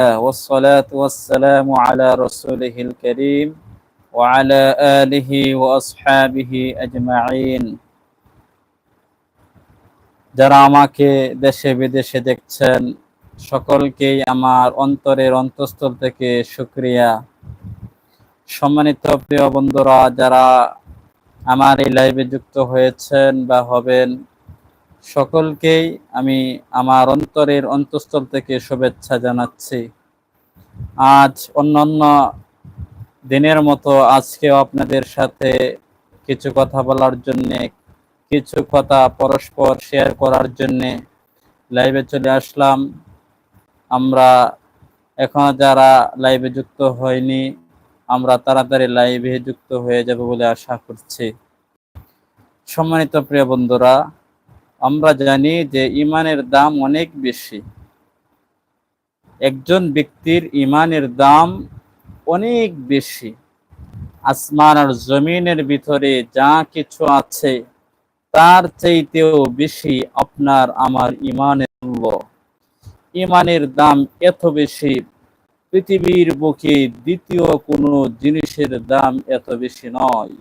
والصلاة والسلام على رسوله الكريم وعلى آله وأصحابه أجمعين যারা আমাকে দেশে বিদেশে দেখছেন সকলকেই আমার অন্তরের অন্তঃস্থল থেকে শুক্রিয়া সম্মানিত প্রিয় বন্ধুরা যারা আমার এই লাইভে যুক্ত হয়েছেন বা হবেন সকলকেই আমি আমার অন্তরের অন্তঃস্থল থেকে শুভেচ্ছা জানাচ্ছি। আজ অন্যান্য দিনের মতো আজকেও আপনাদের সাথে কিছু কথা বলার জন্য, কিছু কথা পরস্পর শেয়ার করার জন্য লাইভে চলে আসলাম। আমরা এখন যারা লাইভে যুক্ত হয়নি, আমরা তাড়াতাড়ি লাইভে যুক্ত হয়ে যাব বলে আশা করছি। সম্মানিত প্রিয় বন্ধুরা আমরা জানি যে ইমানের দাম অনেক বেশি। একজন ব্যক্তির ইমানের দাম অনেক বেশি। আসমান আর জমিনের ভিতরে যা কিছু আছে, তার চাইতেও বেশি আপনার আমার ইমানের মূল্য। ইমানের দাম এত বেশি, পৃথিবীর বুকে দ্বিতীয় কোনো জিনিসের দাম এত বেশি নয়।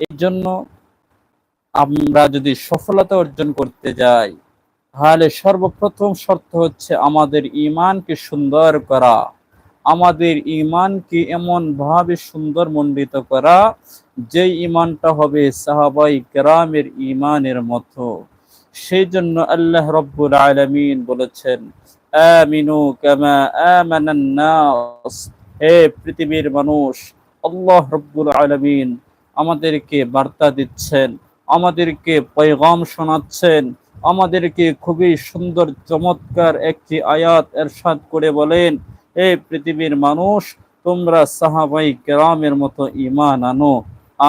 এই জন্য আমরা যদি সফলতা অর্জন করতে যাই, তাহলে সর্বপ্রথম শর্ত হচ্ছে আমাদের ইমানকে সুন্দর করা, আমাদের ইমানকে এমন ভাবে সুন্দর মণ্ডিত করা যে ইমানটা হবে সাহাবাই গ্রামের ইমানের মতো। সেই জন্য আল্লাহ রব্বুল আলমিন বলেছেন, আমিনু কামা আমানান নাস। হে পৃথিবীর মানুষ, আল্লাহ রব্বুল আলমিন আমাদেরকে বার্তা দিচ্ছেন আমাদেরকে পয়গাম শোনাচ্ছেন। আমাদেরকে খুবই সুন্দর, চমৎকার একটি আয়াত এরশাদ করে বলেন, হে পৃথিবীর মানুষ, তোমরা সাহাবাই কেরামের মতো ইমান আনো।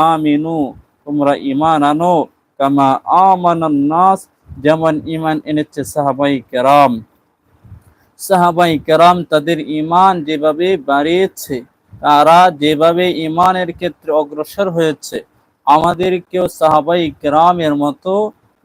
আমিনু, তোমরা ইমান আনো। কামা আমানান যেমন ইমান এনেছে সাহাবাই কেরাম। সাহাবাই কেরাম তাদের ইমান যেভাবে বাড়িয়েছে, তারা যেভাবে ইমানের ক্ষেত্রে অগ্রসর হয়েছে আমাদেরকেও সাহাবাই গ্রামের মতো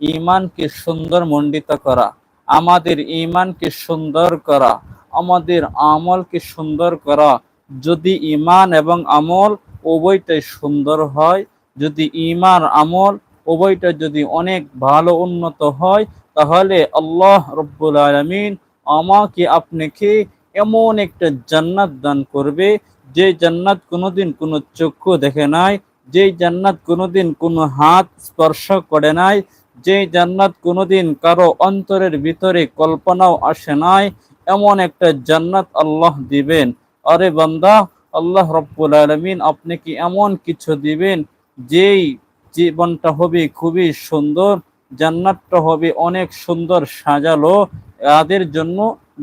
ইমানকে সুন্দর মণ্ডিত করা, আমাদের ইমানকে সুন্দর করা, আমাদের আমলকে সুন্দর করা। যদি ইমান এবং আমল উভয়টাই সুন্দর হয়, যদি ইমান আমল উভয়টা যদি অনেক ভালো উন্নত হয়, তাহলে আল্লাহ রব্বুল আলমিন আমাকে, আপনাকে এমন একটা জান্নাত দান করবে, যে জান্নাত কোনোদিন কোনো চক্ষু দেখে নাই যে জান্নাত কোনোদিন কোনো হাত স্পর্শ করে নাই যে জান্নাত কোনোদিন কারও অন্তরের ভিতরে কল্পনাও আসে নাই, এমন একটা জান্নাত আল্লাহ দিবেন। আরে বান্দা, আল্লাহ রব্বুল আলমিন আপনি কি এমন কিছু দিবেন, যেই জীবনটা হবে খুবই সুন্দর, জান্নাতটা হবে অনেক সুন্দর সাজালো। এদের জন্য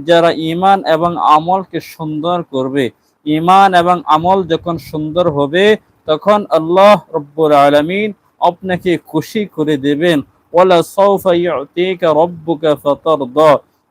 যারা ইমান এবং আমলকে সুন্দর করবে ইমান এবং আমল যখন সুন্দর হবে তখন আল্লাহ রব্বুল আলমিন আপনাকে খুশি করে দেবেন।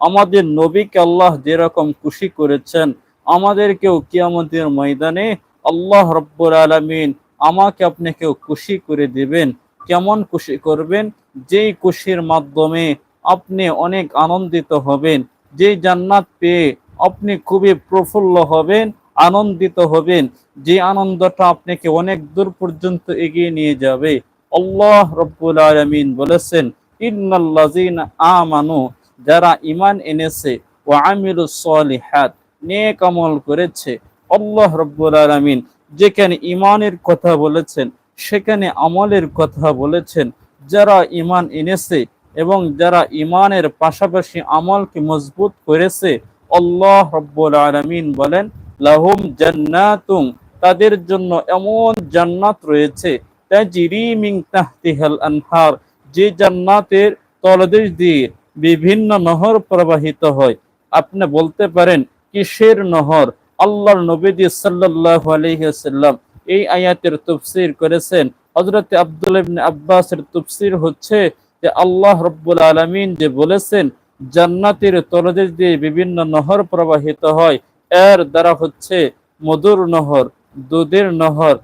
আমাদের নবীকে আল্লাহ যেরকম খুশি করেছেন, আমাদেরকেও কিয়ামতের ময়দানে আল্লাহ রব্বুল আলমিন আমাকে আপনাকেও খুশি করে দেবেন। কেমন খুশি করবেন? যেই খুশির মাধ্যমে আপনি অনেক আনন্দিত হবেন যে জান্নাত পেয়ে আপনি খুবই প্রফুল্ল হবেন আনন্দিত হবেন। যে আনন্দটা আপনাকে অনেক দূর পর্যন্ত এগিয়ে নিয়ে যাবে। আল্লাহ রব্বুল আলমিন বলেছেন, ইন্নাল্লাযিনা আমানু যারা ইমান এনেছে ও আমিরু সলিহাত, নেক আমল করেছে। আল্লাহ রব্বুল আলমিন যেখানে ইমানের কথা বলেছেন, সেখানে আমলের কথা বলেছেন। যারা ইমান এনেছে এবং যারা ইমানের পাশাপাশি আমলকে মজবুত করেছে, আল্লাহ রব্বুল আলমিন বলেন লাহুম জান্নাতুম তাদের জন্য এমন জান্নাত রয়েছে, তাজরি মিন তাহতিহাল আনহার, যে জান্নাতের তলদেশ দিয়ে বিভিন্ন নহর প্রবাহিত হয়। আপনি বলতে পারেন, কিসের নহর? আল্লাহর নবীজি সাল্লাল্লাহু আলাইহি ওয়াসাল্লাম এই আয়াতের তাফসীর করেছেন। হযরত আব্দুল্লাহ ইবনে আব্বাসের তাফসীর হচ্ছে যে আল্লাহ রব্বুল আলামিন যে বলেছেন, জান্নাতের তলদেশ দিয়ে বিভিন্ন নহর প্রবাহিত হয় এর দ্বারা হচ্ছে মধুর নহর দুধের নহর